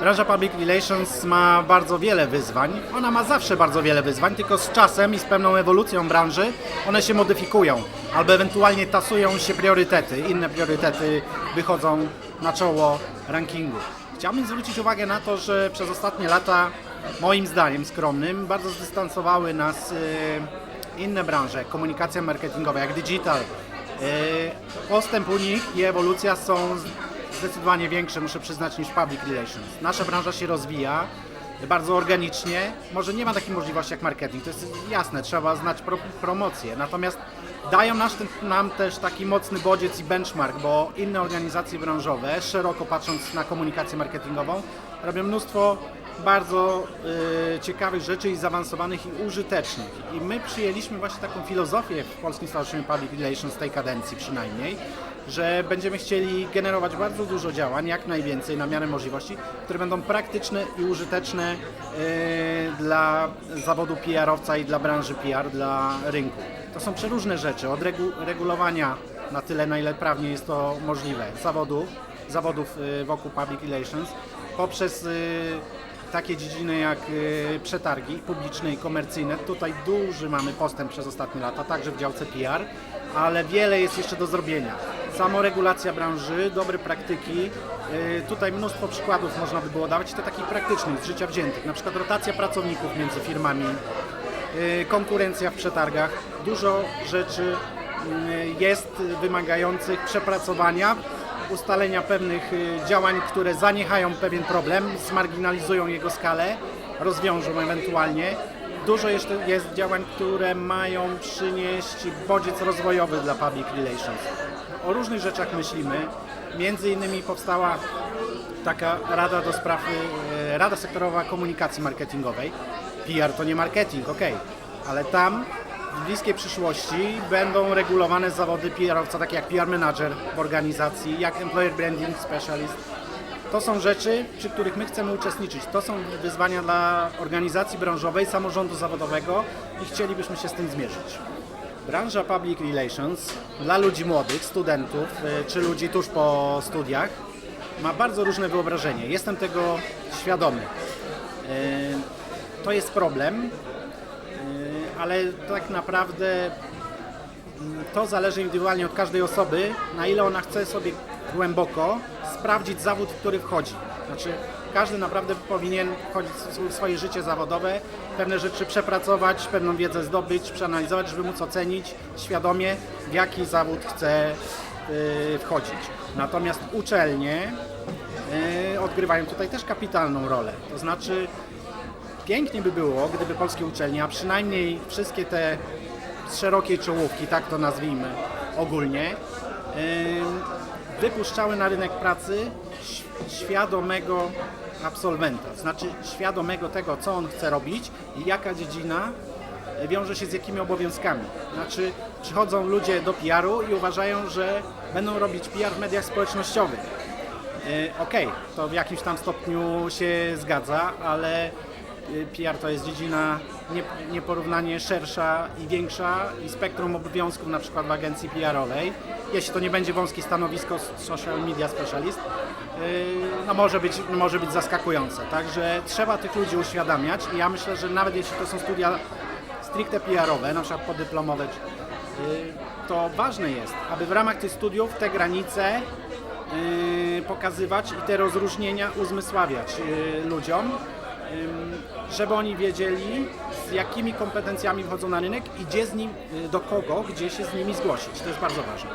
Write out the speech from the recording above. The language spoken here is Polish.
Branża Public Relations ma bardzo wiele wyzwań. Ona ma zawsze bardzo wiele wyzwań, tylko z czasem i z pewną ewolucją branży one się modyfikują albo ewentualnie tasują się priorytety. Inne priorytety wychodzą na czoło rankingu. Chciałbym zwrócić uwagę na to, że przez ostatnie lata, moim zdaniem skromnym, bardzo zdystansowały nas y, inne branże, komunikacja marketingowa, jak digital. Y, Postęp u nich i ewolucja są zdecydowanie większe, muszę przyznać, niż public relations. Nasza branża się rozwija bardzo organicznie. Może nie ma takich możliwości jak marketing, to jest jasne, trzeba znać pro, promocję. Natomiast dają nas, nam też taki mocny bodziec i benchmark, bo inne organizacje branżowe, szeroko patrząc na komunikację marketingową, robią mnóstwo bardzo y, ciekawych rzeczy i zaawansowanych i użytecznych. I my przyjęliśmy właśnie taką filozofię w Polskim Stowarzyszeniu Public Relations tej kadencji przynajmniej, że będziemy chcieli generować bardzo dużo działań, jak najwięcej na miarę możliwości, które będą praktyczne i użyteczne y, dla zawodu PR-owca i dla branży PR, dla rynku. To są przeróżne rzeczy, od regu regulowania na tyle, na ile prawnie jest to możliwe, zawodu, zawodów y, wokół public relations, poprzez y, takie dziedziny jak y, przetargi publiczne i komercyjne. Tutaj duży mamy postęp przez ostatnie lata, także w działce PR, ale wiele jest jeszcze do zrobienia. Samoregulacja branży, dobre praktyki. y, Tutaj mnóstwo przykładów można by było dawać, to takich praktycznych, z życia wziętych. Na przykład rotacja pracowników między firmami, y, konkurencja w przetargach. Dużo rzeczy jest wymagających przepracowania, ustalenia pewnych y, działań, które zaniechają pewien problem, zmarginalizują jego skalę, rozwiążą ewentualnie. Dużo jeszcze jest działań, które mają przynieść bodziec rozwojowy dla public relations. O różnych rzeczach myślimy. Między innymi powstała taka Rada do spraw, y, Rada Sektorowa Komunikacji Marketingowej. PR to nie marketing, ok, ale tam w bliskiej przyszłości będą regulowane zawody PR-owca, takie jak PR Manager w organizacji, jak Employer Branding Specialist. To są rzeczy, przy których my chcemy uczestniczyć. To są wyzwania dla organizacji branżowej, samorządu zawodowego i chcielibyśmy się z tym zmierzyć. Branża Public Relations dla ludzi młodych, studentów y, czy ludzi tuż po studiach ma bardzo różne wyobrażenie. Jestem tego świadomy. Y, To jest problem, y, ale tak naprawdę mm, to zależy indywidualnie od każdej osoby, na ile ona chce sobie głęboko sprawdzić zawód, w który wchodzi. Znaczy, każdy naprawdę powinien wchodzić w swoje życie zawodowe, pewne rzeczy przepracować, pewną wiedzę zdobyć, przeanalizować, żeby móc ocenić świadomie, w jaki zawód chce y, wchodzić. Natomiast uczelnie y, odgrywają tutaj też kapitalną rolę. To znaczy, pięknie by było, gdyby polskie uczelnie, a przynajmniej wszystkie te z szerokiej czołówki, tak to nazwijmy ogólnie, wypuszczały na rynek pracy świadomego absolwenta, znaczy świadomego tego, co on chce robić i jaka dziedzina wiąże się z jakimi obowiązkami. Znaczy przychodzą ludzie do PR-u i uważają, że będą robić PR w mediach społecznościowych. Y, Okej, to w jakimś tam stopniu się zgadza, ale PR to jest dziedzina nie- nieporównanie szersza i większa i spektrum obowiązków na przykład w agencji PR-owej. Jeśli to nie będzie wąskie stanowisko social media specialist, y, no może być, może być zaskakujące. Także trzeba tych ludzi uświadamiać i ja myślę, że nawet jeśli to są studia stricte PR-owe, na przykład podyplomowe, y, to ważne jest, aby w ramach tych studiów te granice y, pokazywać i te rozróżnienia uzmysławiać y, ludziom, żeby oni wiedzieli, z jakimi kompetencjami wchodzą na rynek i gdzie z nim, y, do kogo, gdzie się z nimi zgłosić. To jest bardzo ważne.